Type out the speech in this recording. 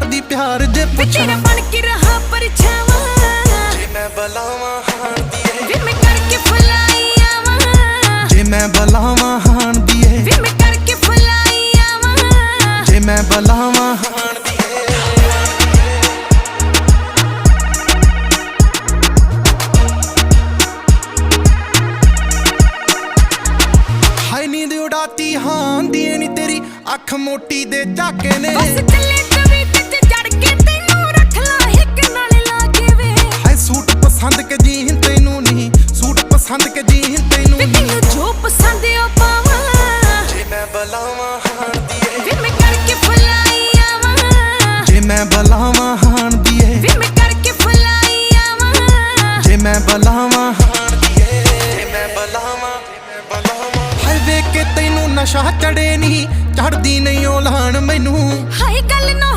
ਕਰਦੀ ਪਿਆਰ ਜੇ ਪੁੱਛਾਂ। ਤੇਰਾ ਬਣ ਕੇ ਰਹਾ ਪਰਛਾਵਾਂ? ਜੇ ਮੈਂ ਬਲਾਵਾਂ ਹਾਣ ਦੀਏ ਵੇ ਮੈਂ ਕਰਕੇ ਫੁਲਾਈ ਆਵਾਂ ਜੇ ਮੈਂ ਬਲਾਵਾਂ ਹਾਣ ਦੀਏ ਵੇ ਮੈਂ ਕਰਕੇ ਫੁਲਾਈ ਆਵਾਂ ਜੇ ਮੈਂ ਬਲਾਵਾਂ ਹਾਣ ਦੀਏ ਹਾਈ ਨੀਂਦ ਉਡਾਤੀ ਹਾਂ ਦੀ ਨੀ ਤੇਰੀ ਅੱਖ ਮੋਟੀ ਦੇ ਝਾਕੇ ਨੇ। ਬਸ ਚੱਲੇ ਪਸੰਦ ਕੇ ਜੀਨ ਤੈਨੂੰ ਵੇ ਤੈਨੂੰ ਜੋ ਪਸੰਦ ਆ ਪਾਵਾਂ। ਜੇ ਮੈਂ ਬਲਾਵਾਂ ਹਾਣ ਦੀਏ। ਵੇ ਮੈਂ ਕਰਕੇ ਫੁਲਾਈ ਆਵਾਂ। ਜੇ ਮੈਂ ਬਲਾਵਾਂ ਹਾਣ ਦੀਏ। ਵੇ ਮੈਂ ਕਰਕੇ ਫੁਲਾਈ ਆਵਾਂ। ਜੇ ਮੈਂ ਬਲਾਵਾਂ ਹਾਣ ਦੀਏ। ਜੇ ਮੈਂ ਬਲਾਵਾਂ ਜੇ ਮੈਂ ਬਲਾਵਾਂ। ਹਾਏ ਵੇਖ ਕੇ ਤੈਨੂੰ ਨਸ਼ਾ ਚੜੇ ਨਹੀਂ ਚੜਦੀ ਨਹੀਂ ਉਹ ਲਾਣ ਮੈਨੂੰ। ਹਾਏ ਗੱਲ ਨਾ